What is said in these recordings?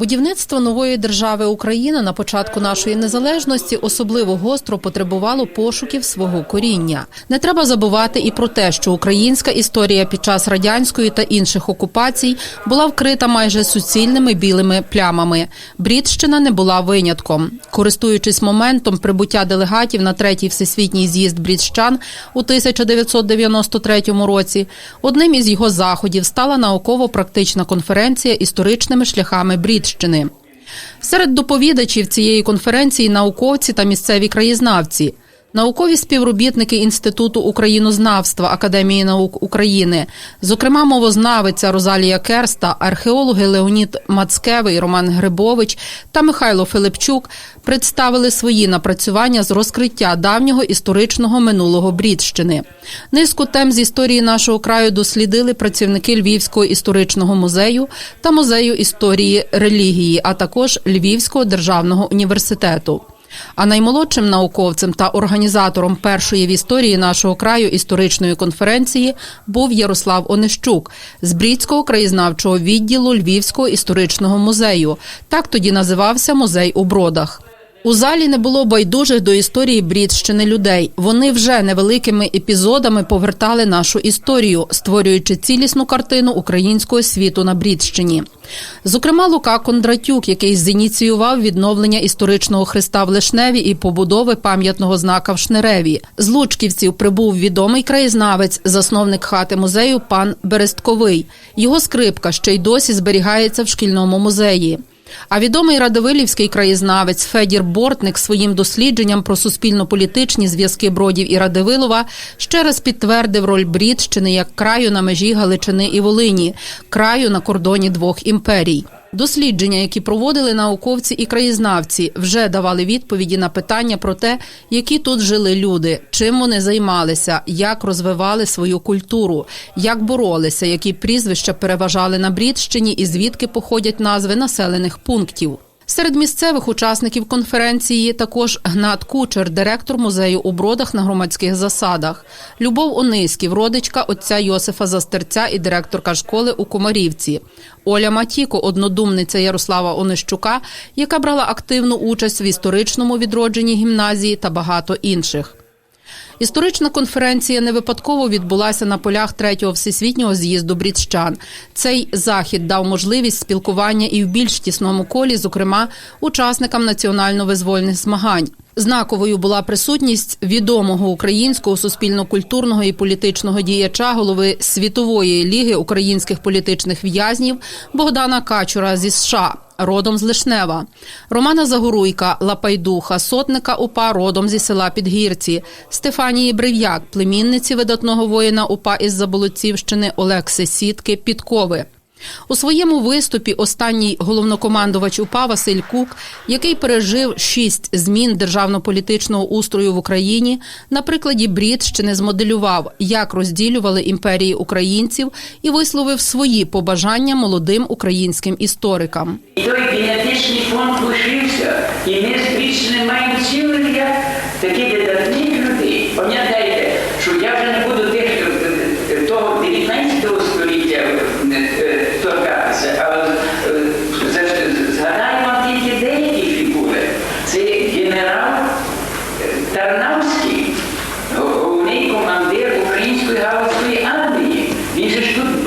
Будівництво нової держави Україна на початку нашої незалежності особливо гостро потребувало пошуків свого коріння. Не треба забувати і про те, що українська історія під час радянської та інших окупацій була вкрита майже суцільними білими плямами. Брідщина не була винятком. Користуючись моментом прибуття делегатів на третій всесвітній з'їзд брідщан у 1993 році, одним із його заходів стала науково-практична конференція історичними шляхами Брідщини. Серед доповідачів цієї конференції науковці та місцеві краєзнавці. Наукові співробітники Інституту українознавства Академії наук України, зокрема мовознавиця Розалія Керста, археологи Леонід Мацкевий, Роман Грибович та Михайло Филипчук представили свої напрацювання з розкриття давнього історичного минулого Брідщини. Низку тем з історії нашого краю дослідили працівники Львівського історичного музею та музею історії релігії, а також Львівського державного університету. А наймолодшим науковцем та організатором першої в історії нашого краю історичної конференції був Ярослав Онищук з Брідського краєзнавчого відділу Львівського історичного музею. Так тоді називався музей у Бродах. У залі не було байдужих до історії Брідщини людей. Вони вже невеликими епізодами повертали нашу історію, створюючи цілісну картину українського світу на Брідщині. Зокрема, Лука Кондратюк, який зініціював відновлення історичного хреста в Лишневі і побудови пам'ятного знака в Шнереві. З Лучківців прибув відомий краєзнавець, засновник хати музею пан Берестковий. Його скрипка ще й досі зберігається в шкільному музеї. А відомий радовилівський краєзнавець Федір Бортник своїм дослідженням про суспільно-політичні зв'язки Бродів і Радивилова ще раз підтвердив роль Брідщини як краю на межі Галичини і Волині, краю на кордоні двох імперій. Дослідження, які проводили науковці і краєзнавці, вже давали відповіді на питання про те, які тут жили люди, чим вони займалися, як розвивали свою культуру, як боролися, які прізвища переважали на Брідщині і звідки походять назви населених пунктів. Серед місцевих учасників конференції також Гнат Кучер, директор музею у бродах на громадських засадах, Любов Ониськів, родичка отця Йосифа Застерця і директорка школи у Комарівці, Оля Матіко, однодумниця Ярослава Онищука, яка брала активну участь в історичному відродженні гімназії та багато інших. Історична конференція не випадково відбулася на полях третього всесвітнього з'їзду брідщан. Цей захід дав можливість спілкування і в більш тісному колі, зокрема учасникам національно-визвольних змагань. Знаковою була присутність відомого українського суспільно-культурного і політичного діяча голови світової ліги українських політичних в'язнів Богдана Качура зі США. Родом з Лишнева, Романа Загоруйка, Лапайдуха, сотника УПА родом зі села Підгірці, Стефанії Брив'як, племінниці видатного воїна УПА із Заболоцівщини Олекси Сітки Підкови. У своєму виступі останній головнокомандувач УПА Василь Кук, який пережив шість змін державно-політичного устрою в Україні, на прикладі Брідщини змоделював, як розділювали імперії українців, і висловив свої побажання молодим українським історикам. Той генетичний фонд лишився, і ми з Брідщини маємо цілий ряд таких видатних людей що я вже не буду тих е, е, того 19 століття е, торкатися, але е, за- згадаємо тільки деякі фігури. Це генерал е, Тарнавський, головний командир української галицької армії. Він же ж тут в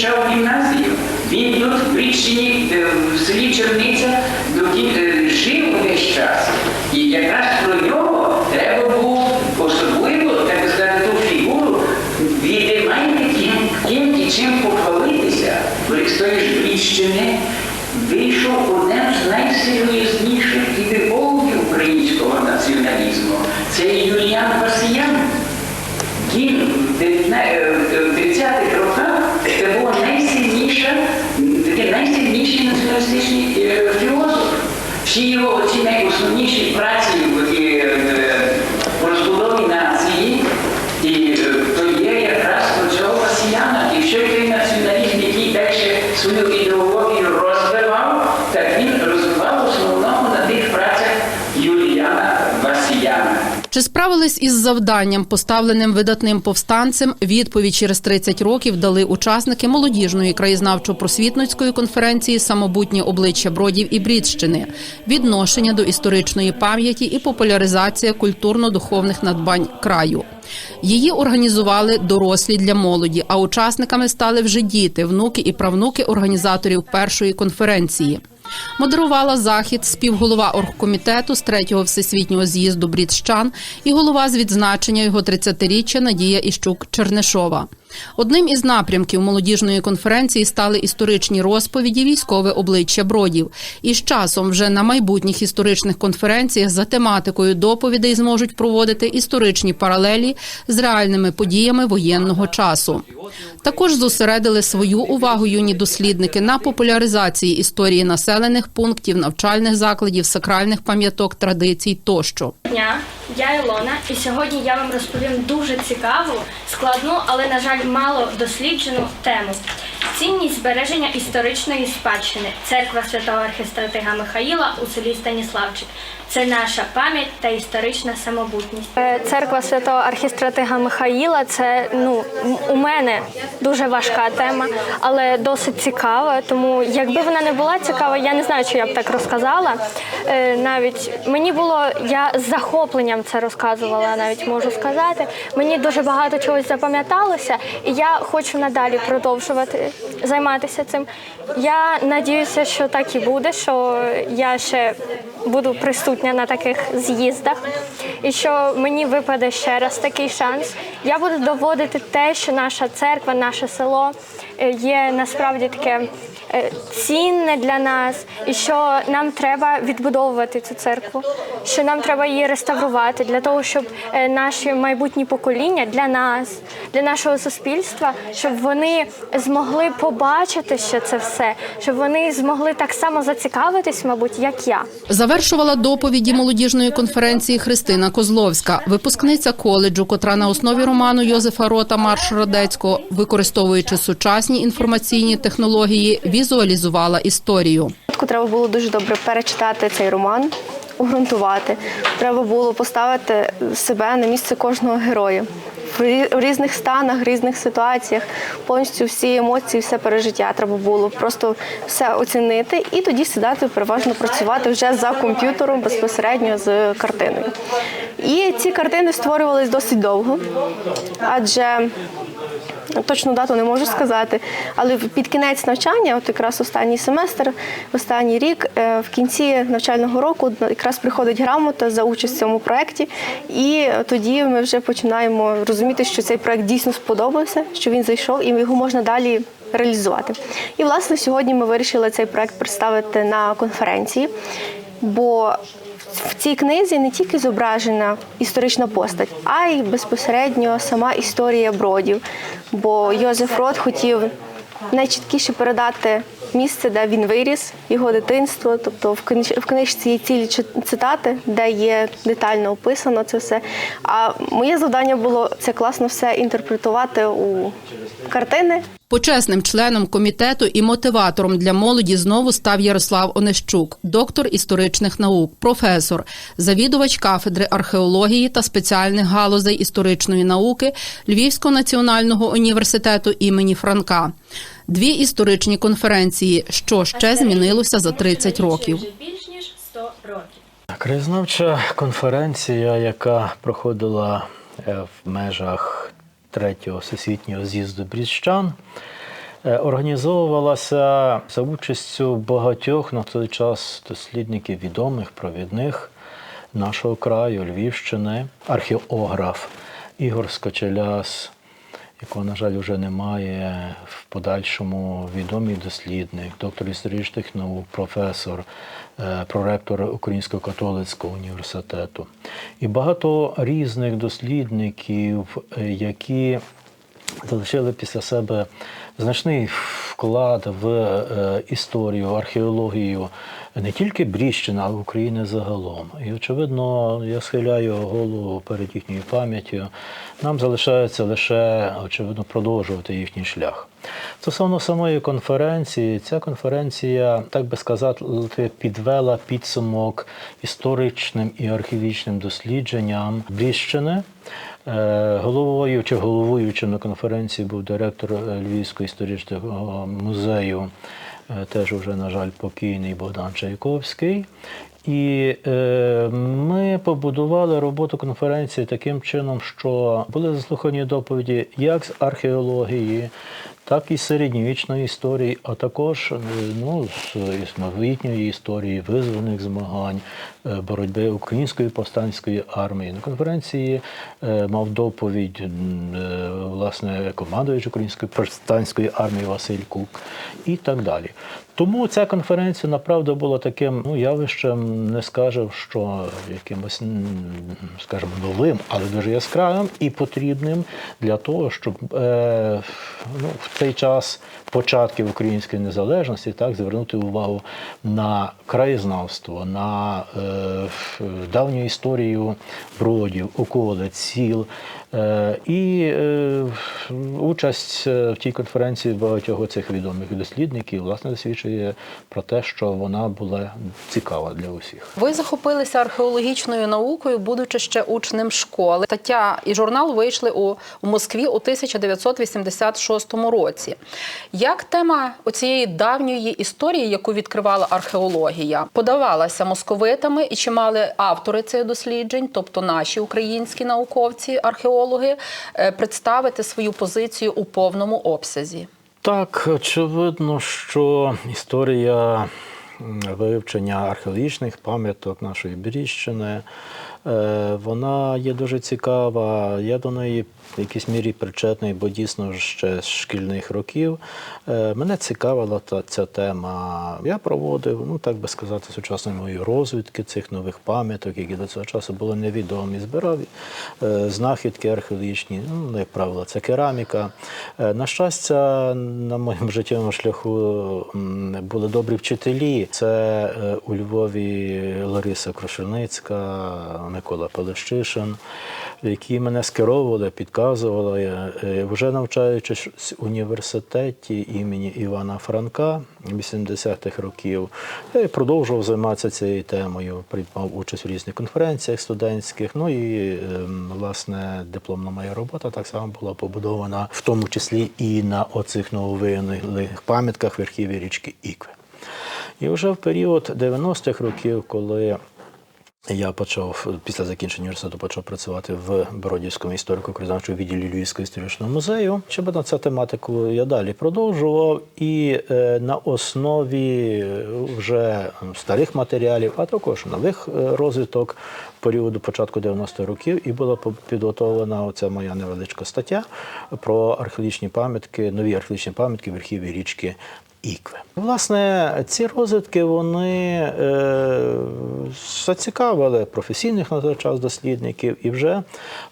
Брідщині кінчав гімназію. Він тут в Брідщині е, в селі Черниця е, жив увесь час. І якраз про нього треба було особливо, так сказати, ту фігуру відіймайте ким і чим похвалитися. Бо з тої ж вийшов один з найсерйозніших ідеологів українського націоналізму. Це Юліан Васиян. Він в 30-х роках це була найсильніша, такий найсильніший націоналістичний е, філософ. Всі його ці найосновніші праці в е, розбудові нації, і е, то є якраз про цього пасіяна. І все той націоналізм, який далі свою ідеологію розвивав, так він розвивав в основному на тих працях Юліана Васияна. Чи справились із завданням, поставленим видатним повстанцем, відповідь через 30 років дали учасники молодіжної краєзнавчо-просвітницької конференції Самобутнє обличчя Бродів і Брідщини, відношення до історичної пам'яті і популяризація культурно-духовних надбань краю. Її організували дорослі для молоді, а учасниками стали вже діти, внуки і правнуки організаторів першої конференції. Модерувала захід співголова оргкомітету з третього всесвітнього з'їзду брідщан і голова з відзначення його 30-річчя Надія Іщук Чернишова. Одним із напрямків молодіжної конференції стали історичні розповіді військове обличчя бродів. І з часом вже на майбутніх історичних конференціях за тематикою доповідей зможуть проводити історичні паралелі з реальними подіями воєнного часу. Також зосередили свою увагу юні дослідники на популяризації історії населених пунктів, навчальних закладів, сакральних пам'яток, традицій тощо. Я Ілона, і сьогодні я вам розповім дуже цікаву, складну, але, на жаль, мало досліджену тему. Цінність збереження історичної спадщини. Церква святого архістратига Михаїла у селі Станіславчик. Це наша пам'ять та історична самобутність. Е, Церква святого архістратига Михаїла це ну у мене дуже важка тема, але досить цікава. Тому якби вона не була цікава, я не знаю, чи я б так розказала. Е, Навіть мені було, я з захопленням це розказувала, навіть можу сказати. Мені дуже багато чогось запам'яталося, і я хочу надалі продовжувати займатися цим. Я надіюся, що так і буде, що я ще буду присутня на таких з'їздах, і що мені випаде ще раз такий шанс. Я буду доводити те, що наша церква, наше село е, є насправді таке е, цінне для нас, і що нам треба відбудовувати цю церкву, що нам треба її реставрувати для того, щоб е, наші майбутні покоління для нас, для нашого суспільства, щоб вони змогли побачити ще це все, щоб вони змогли так само зацікавитись, мабуть, як я. Завершувала доповіді молодіжної конференції Христина Козловська, випускниця коледжу, котра на основі роману Йозефа Рота Марш Родецького, використовуючи сучасні інформаційні технології, візуалізувала історію. Треба було дуже добре перечитати цей роман, обґрунтувати. Треба було поставити себе на місце кожного героя в різних станах, різних ситуаціях, повністю всі емоції, все пережиття. Треба було просто все оцінити і тоді сідати переважно працювати вже за комп'ютером безпосередньо з картиною. І ці картини створювались досить довго, адже Точну дату не можу сказати, але під кінець навчання, от якраз останній семестр, останній рік, е, в кінці навчального року якраз приходить грамота за участь в цьому проєкті, і тоді ми вже починаємо розуміти, що цей проєкт дійсно сподобався, що він зайшов, і його можна далі реалізувати. І власне сьогодні ми вирішили цей проєкт представити на конференції, бо в цій книзі не тільки зображена історична постать, а й безпосередньо сама історія бродів. Бо Йозеф Рот хотів найчіткіше передати місце, де він виріс, його дитинство. Тобто в в книжці є цілі цитати, де є детально описано це все. А моє завдання було це класно все інтерпретувати у картини. Почесним членом комітету і мотиватором для молоді знову став Ярослав Онищук, доктор історичних наук, професор, завідувач кафедри археології та спеціальних галузей історичної науки Львівського національного університету імені Франка. Дві історичні конференції, що ще змінилося за 30 років. Більш ніж 100 років. Краєзнавча конференція, яка проходила е, в межах третього всесвітнього з'їзду бріщан, е, організовувалася за участю багатьох на той час дослідників відомих, провідних нашого краю, Львівщини, археограф Ігор Скочеляс, якого, на жаль, вже немає в подальшому відомий дослідник, доктор історичних наук, професор, е, проректор Українського католицького університету. І багато різних дослідників, е, які залишили після себе значний вклад в е, історію, археологію не тільки Бріщина, а й України загалом. І, очевидно, я схиляю голову перед їхньою пам'яттю. Нам залишається лише, очевидно, продовжувати їхній шлях. Стосовно самої конференції, ця конференція, так би сказати, підвела підсумок історичним і археологічним дослідженням Бріщини. Е, Головою чи головуючим на конференції був директор е, Львівського історичного музею, е, теж вже, на жаль, покійний Богдан Чайковський. І е, ми побудували роботу конференції таким чином, що були заслухані доповіді як з археології, так і з середньовічної історії, а також е, ну, з новітньої історії, визвольних змагань, е, боротьби української повстанської армії. На конференції е, мав доповідь власне командуючий української повстанської армії Василь Кук і так далі. Тому ця конференція направду була таким ну, явищем, не скажу, що якимось, скажімо, новим, але дуже яскравим і потрібним для того, щоб е, ну, в цей час початків української незалежності так, звернути увагу на краєзнавство, на е, давню історію бродів, околиць, сіл. Е, і е, участь е, в тій конференції багатьох цих відомих дослідників власне засвідчує про те, що вона була цікава для усіх. Ви захопилися археологічною наукою, будучи ще учнем школи. Стаття і журнал вийшли у, у Москві у 1986 році. Як тема оцієї давньої історії, яку відкривала археологія, подавалася московитами і чи мали автори цих досліджень, тобто наші українські науковці, археологи, е, представити свою позицію у повному обсязі? Так, очевидно, що історія вивчення археологічних пам'яток нашої Бріщини, е, вона є дуже цікава. Я до неї в якійсь мірі причетний, бо дійсно ще з шкільних років. Е, Мене цікавила та, ця тема. Я проводив, ну так би сказати, сучасної моєї розвідки цих нових пам'яток, які до цього часу були невідомі. Збирав е, знахідки археологічні, ну, як правило, це кераміка. Е, На щастя, на моєму життєвому шляху були добрі вчителі. Це у Львові Лариса Крушельницька, Микола Пелещишин, які мене скеровували, підказували. Е, Вже навчаючись в університеті імені Івана Франка 80-х років, я продовжував займатися цією темою. Приймав участь в різних конференціях студентських. Ну і ем, власне дипломна моя робота так само була побудована, в тому числі і на оцих нововиявлених пам'ятках верхів'я річки Ікви. І вже в період 90-х років, коли я почав після закінчення університету почав працювати в Бродівському історико-краєзнавчому відділі Львівського історичного музею. Щоб на цю тематику я далі продовжував, і е, на основі вже старих матеріалів, а також нових е, розвиток періоду початку 90-х років, і була підготовлена оця моя невеличка стаття про археологічні пам'ятки, нові археологічні пам'ятки верхів'я річки Ікви. Власне, ці розвитки вони е, зацікавили професійних на той час дослідників, і вже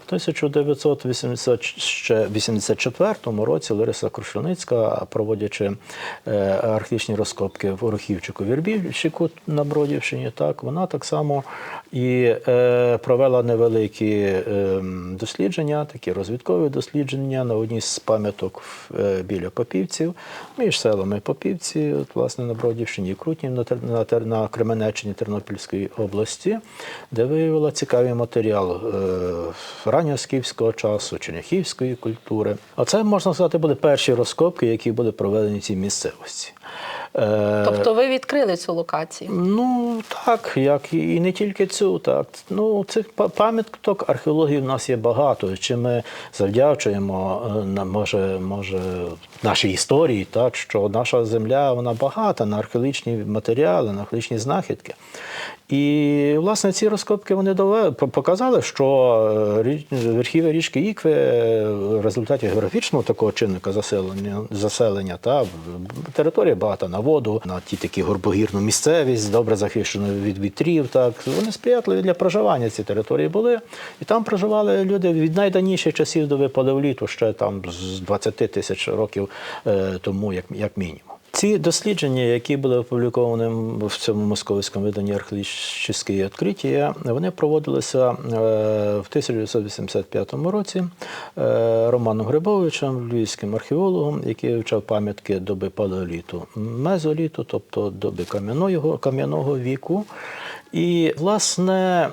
в 1984 році Лариса Крушельницька, проводячи е, археологічні розкопки в Орохівчику Вірбівщику на Бродівщині, так вона так само і е, провела невеликі е, дослідження, такі розвідкові дослідження на одній з пам'яток е, біля Попівців, між селами Попівці, от, власне, на Бродівщині Крутні на, на, на Кременеччині Тернопільської області, де виявила цікавий матеріал е, ранньоскіфського часу, черняхівської культури. А це, можна сказати, були перші розкопки, які були проведені в цій місцевості. Е, Тобто ви відкрили цю локацію? Ну так, як і не тільки цю, так. Ну, цих па- пам'яток археології в нас є багато. Чи ми завдячуємо е, може, може нашій історії, так що наша земля вона багата на археологічні матеріали, на археологічні знахідки. І, власне, ці розкопки вони довели, по- показали, що верхів'я річки Ікви е, в результаті географічного такого чинника заселення, заселення та територія багата на воду, на ті такі горбогірну місцевість, добре захищену від вітрів. Так вони сприятливі для проживання. Ці території були, і там проживали люди від найдавніших часів до випадів літу, ще там з 20 тисяч років е, тому, як, як мінімум. Ці дослідження, які були опубліковані в цьому московському виданні археологічні відкриття, вони проводилися е, в 1985 році е, Романом Грибовичем, львівським археологом, який вивчав пам'ятки доби палеоліту, мезоліту, тобто доби кам'яного віку. І, власне,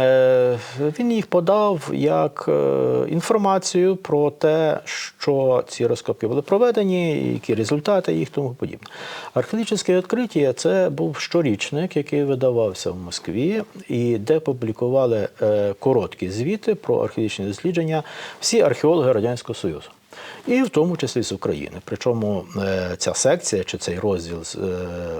е, він їх подав як е, інформацію про те, що ці розкопки були проведені, які результати їх тому подібне. Археологічне відкриття це був щорічник, який видавався в Москві, і де публікували е, короткі звіти про археологічні дослідження всі археологи Радянського Союзу. І в тому числі з України. Причому е, ця секція чи цей розділ з е,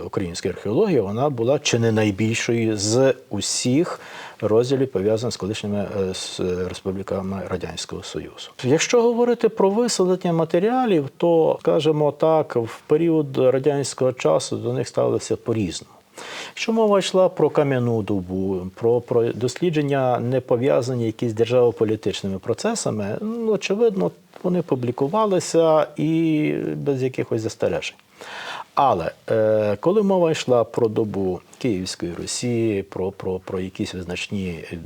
української археології вона була чи не найбільшою з усіх розділів, пов'язаних з колишніми е, республіками Радянського Союзу. Якщо говорити про виселення матеріалів, то скажімо так, в період радянського часу до них ставилося по-різному. Якщо мова йшла про кам'яну добу, про, про дослідження, не пов'язані якісь державополітичними процесами, ну, очевидно, вони публікувалися і без якихось застережень. Але е, коли мова йшла про добу Київської Росії, про, про, про якісь визначні е,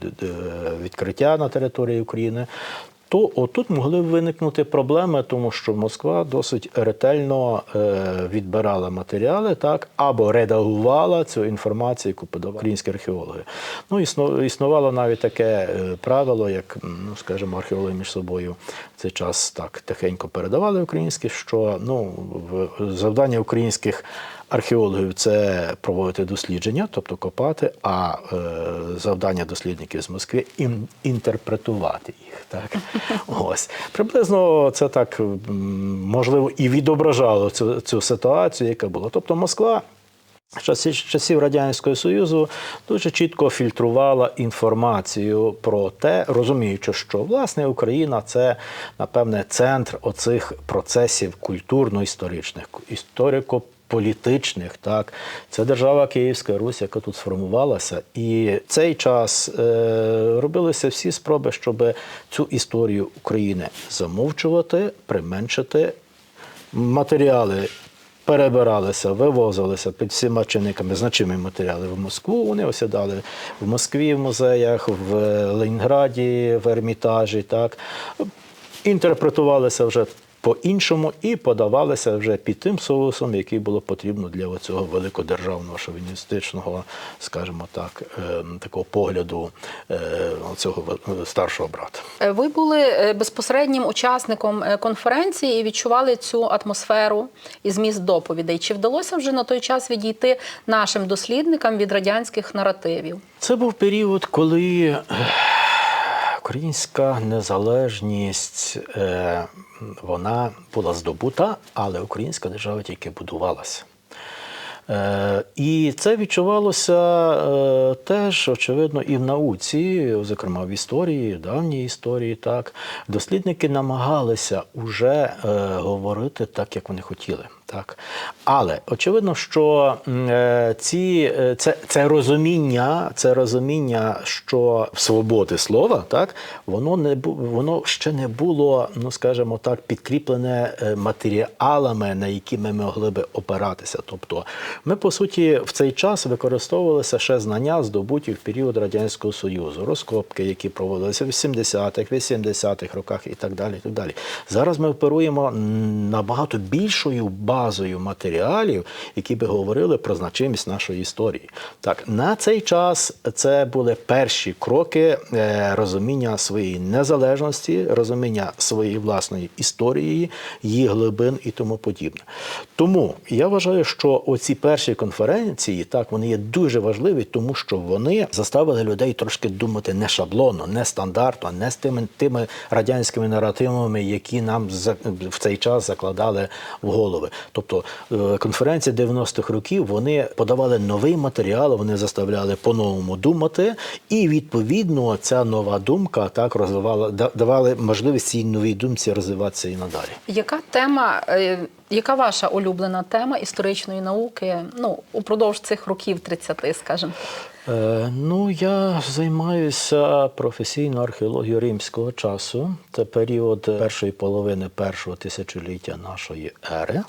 відкриття на території України, то отут могли б виникнути проблеми, тому що Москва досить ретельно е, відбирала матеріали, так або редагувала цю інформацію, яку подавали українські археологи. Ну існувало навіть таке е, правило, як ну скажімо, археологи між собою в цей час так тихенько передавали українські, що ну завдання українських. Археологів це проводити дослідження, тобто копати, а е, завдання дослідників з Москви ін- інтерпретувати їх. Так? Ось. Приблизно це так можливо і відображало цю, цю ситуацію, яка була. Тобто Москва з часів- Радянського Союзу дуже чітко фільтрувала інформацію про те, розуміючи, що власне Україна це, напевне, центр оцих процесів культурно-історичних, історико-політичних. Так, це держава Київська Русь, яка тут сформувалася, і в цей час е, робилися всі спроби, щоб цю історію України замовчувати, применшити матеріали перебиралися, вивозилися під всіма чинниками значимі матеріали в Москву. Вони осідали в Москві, в музеях, в Ленінграді, в Ермітажі. Так. Інтерпретувалися вже по-іншому і подавалися вже під тим соусом, який було потрібно для цього великодержавного шовіністичного, скажімо так, е, такого погляду е, цього старшого брата. Е, Ви були безпосереднім учасником конференції і відчували цю атмосферу і зміст доповідей. Чи вдалося вже на той час відійти нашим дослідникам від радянських наративів? Це був період, коли українська незалежність вона була здобута, але українська держава тільки будувалася. Е, І це відчувалося е, теж, очевидно, і в науці, зокрема в історії, давній історії. Так дослідники намагалися уже е, говорити так, як вони хотіли. Так, але очевидно, що е, ці е, це, це розуміння, це розуміння, що свободи слова, так воно не воно ще не було, ну скажімо так, підкріплене е, матеріалами, на які ми могли би опиратися. Тобто, ми по суті в цей час використовувалися ще знання, здобуті в період радянського союзу, розкопки, які проводилися в 70-х, 80-х роках і так далі. І так далі. Зараз ми оперуємо набагато більшою базою матеріалів, які би говорили про значимість нашої історії. Так, на цей час це були перші кроки е, розуміння своєї незалежності, розуміння своєї власної історії, її глибин і тому подібне. Тому я вважаю, що оці перші конференції, так, вони є дуже важливі, тому що вони заставили людей трошки думати не шаблонно, не стандартно, не з тими, тими радянськими наративами, які нам в цей час закладали в голови. Тобто е, конференції 90-х років вони подавали новий матеріал, вони заставляли по-новому думати, і відповідно ця нова думка так розвивала, давали можливість цій новій думці розвиватися і надалі. Яка тема, е, яка ваша улюблена тема історичної науки ну, упродовж цих років 30, скажімо? Е, ну, я займаюся професійною археологією римського часу. Це період першої половини першого тисячоліття нашої ери.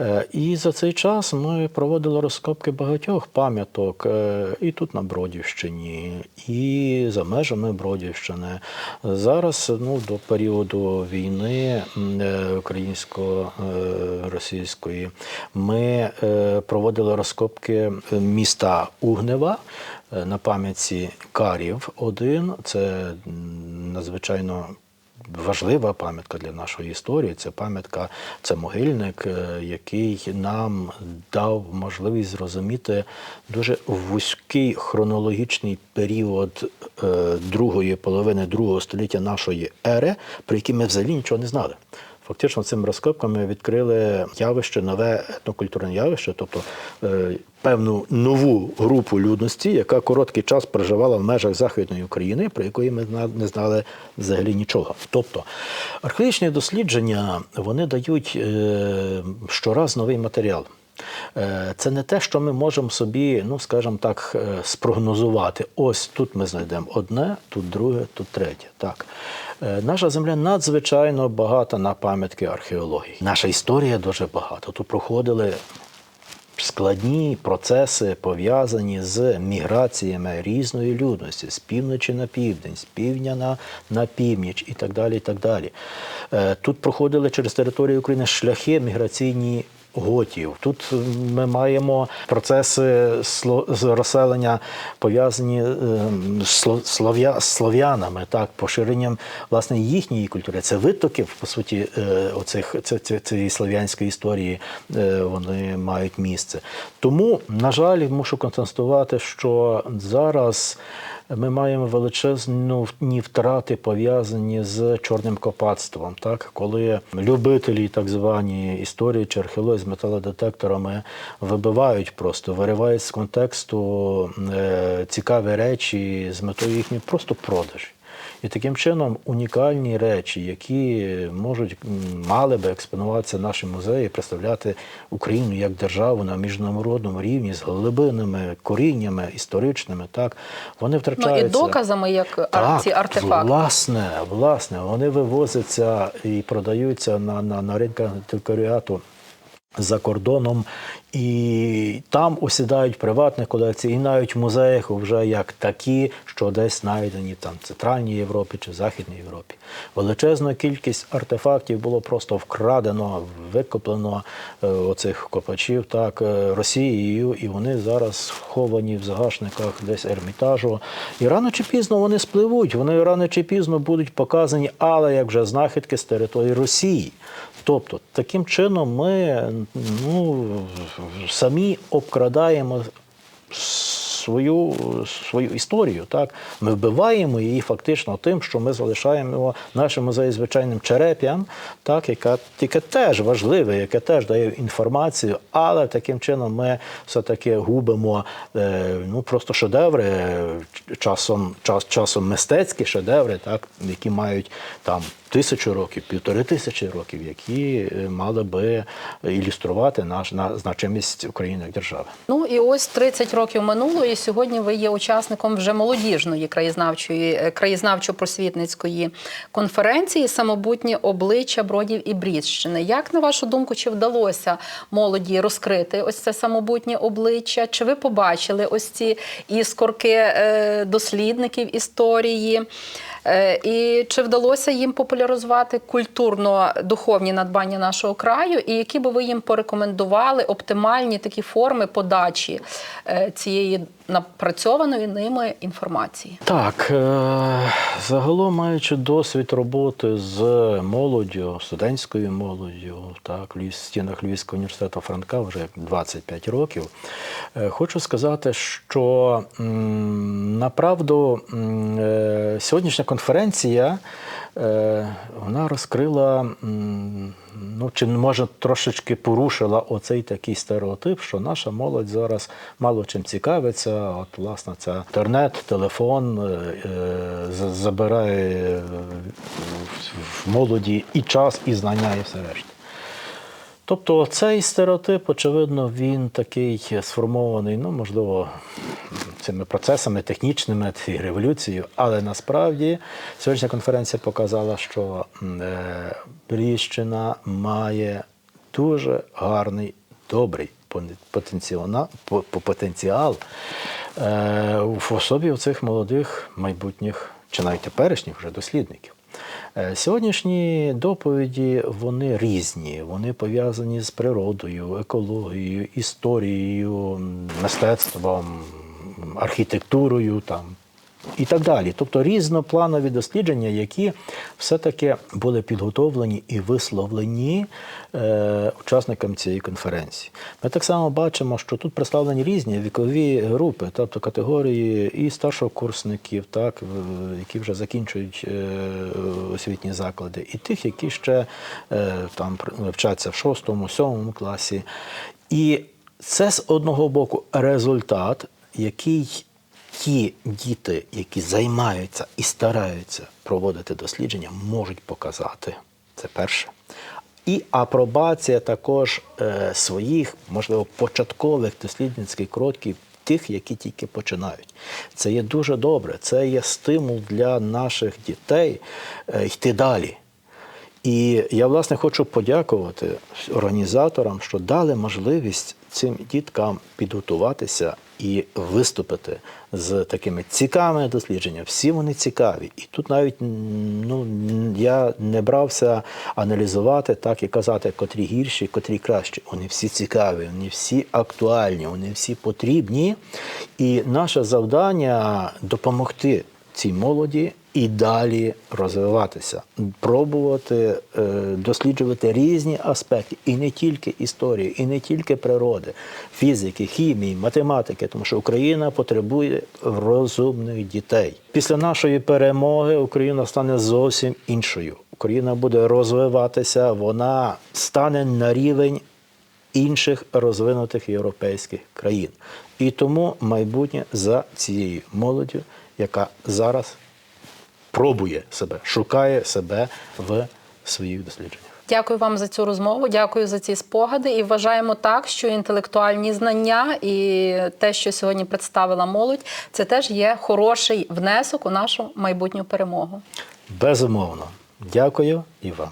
Е, і за цей час ми проводили розкопки багатьох пам'яток е, і тут на Бродівщині, і за межами Бродівщини. Зараз, ну, до періоду війни е, українсько-російської, ми проводили розкопки міста Угнева на пам'ятці Карів. Один це надзвичайно. Важлива пам'ятка для нашої історії. Це пам'ятка, це могильник, е, який нам дав можливість зрозуміти дуже вузький хронологічний період е, другої половини другого століття нашої ери, про який ми взагалі нічого не знали. Фактично, цими розкопками відкрили явище, нове етнокультурне явище, тобто е, певну нову групу людності, яка короткий час проживала в межах Західної України, про якої ми не знали взагалі нічого. Тобто археологічні дослідження вони дають е, щораз новий матеріал. Е, Це не те, що ми можемо собі, ну скажімо так, е, спрогнозувати. Ось тут ми знайдемо одне, тут друге, тут третє. Так. Е, Наша земля надзвичайно багата на пам'ятки археології. Наша історія дуже багата. Тут проходили складні процеси, пов'язані з міграціями різної людності з півночі на південь, з півдня на, на північ і так далі. І так далі. Тут проходили через територію України шляхи міграційні. Готів. Тут ми маємо процеси розселення пов'язані ем, з сло- слов'я- з слов'янами, так, поширенням власне їхньої культури. Це витоки, по суті, е, оцих цієї слов'янської історії е, вони мають місце. Тому, на жаль, мушу констатувати, що зараз ми маємо величезні втрати пов'язані з чорним копацтвом, так коли любителі так звані історії чи археології з металодетекторами вибивають просто, виривають з контексту е, цікаві речі з метою їхньої просто продажі. І таким чином унікальні речі, які можуть мали би експонуватися в наші музеї, представляти Україну як державу на міжнародному рівні з глибинними коріннями історичними, так вони Ну і доказами, як ар- ці артефакти. Власне, власне, вони вивозяться і продаються на, на, на ринках антикваріату за кордоном, і там осідають в приватних колекціях, і навіть в музеях вже як такі, що десь знайдені там в Центральній Європі чи в Західній Європі. Величезна кількість артефактів було просто вкрадено, викоплено е, оцих копачів так е, Росією, і вони зараз сховані в загашниках десь ермітажу. І рано чи пізно вони спливуть, вони рано чи пізно будуть показані, але як вже знахідки з території Росії. Тобто, таким чином ми ну, самі обкрадаємо свою, свою історію. Так? Ми вбиваємо її фактично тим, що ми залишаємо нашим музеї звичайним череп'ям, так, яка, яке теж важливе, яке теж дає інформацію, але таким чином ми все-таки губимо е, ну, просто шедеври, часом, час, часом мистецькі шедеври, так, які мають там тисячу років, півтори тисячі років, які е, мали би ілюструвати наш, на, значимість України як держави. Ну і ось 30 років минуло, і сьогодні ви є учасником вже молодіжної краєзнавчої е, краєзнавчо-просвітницької конференції Самобутнє обличчя Бродів і Брідщини. Як на вашу думку, чи вдалося молоді розкрити ось це самобутнє обличчя? Чи ви побачили ось ці іскорки е, дослідників історії? Е, І чи вдалося їм популяризувати культурно-духовні надбання нашого краю, і які би ви їм порекомендували оптимальні такі форми подачі цієї напрацьованої ними інформації? Так, е, загалом маючи досвід роботи з молоддю, студентською молоддю, так, в стінах Львівського університету Франка вже 25 років, е, хочу сказати, що направду е, сьогоднішня конференція вона розкрила, ну чи може трошечки порушила оцей такий стереотип, що наша молодь зараз мало чим цікавиться. От, власне, це інтернет, телефон е, е, за- забирає е, в молоді і час, і знання, і все решта. Тобто цей стереотип, очевидно, він такий сформований, ну, можливо, цими процесами технічними революцією, але насправді сьогоднішня конференція показала, що е, Бріщина має дуже гарний, добрий потенціал, по- по- потенціал е, в особі цих молодих майбутніх чи навіть теперішніх вже дослідників. Е, Сьогоднішні доповіді вони різні, вони пов'язані з природою, екологією, історією, мистецтвом, архітектурою там. І так далі. Тобто різнопланові дослідження, які все-таки були підготовлені і висловлені е, учасникам цієї конференції. Ми так само бачимо, що тут представлені різні вікові групи, тобто категорії і старшокурсників, так, які вже закінчують е, освітні заклади, і тих, які ще е, там вчаться в шостому, сьомому класі. І це з одного боку результат, який ті діти, які займаються і стараються проводити дослідження, можуть показати. Це перше. І апробація також е, своїх, можливо, початкових дослідницьких кроків, тих, які тільки починають. Це є дуже добре. Це є стимул для наших дітей е, йти далі. І я, власне, хочу подякувати організаторам, що дали можливість цим діткам підготуватися і виступити з такими цікавими дослідженнями. Всі вони цікаві. І тут навіть ну, я не брався аналізувати так і казати, котрі гірші, котрі кращі. Вони всі цікаві, вони всі актуальні, вони всі потрібні. І наше завдання допомогти цій молоді і далі розвиватися, пробувати е, досліджувати різні аспекти, і не тільки історії, і не тільки природи, фізики, хімії, математики, тому що Україна потребує розумних дітей. Після нашої перемоги Україна стане зовсім іншою. Україна буде розвиватися, вона стане на рівень інших розвинутих європейських країн. І тому майбутнє за цією молоддю, яка зараз пробує себе, шукає себе в своїх дослідженнях. Дякую вам за цю розмову. Дякую за ці спогади. І вважаємо так, що інтелектуальні знання і те, що сьогодні представила молодь, це теж є хороший внесок у нашу майбутню перемогу. Безумовно. Дякую і вам.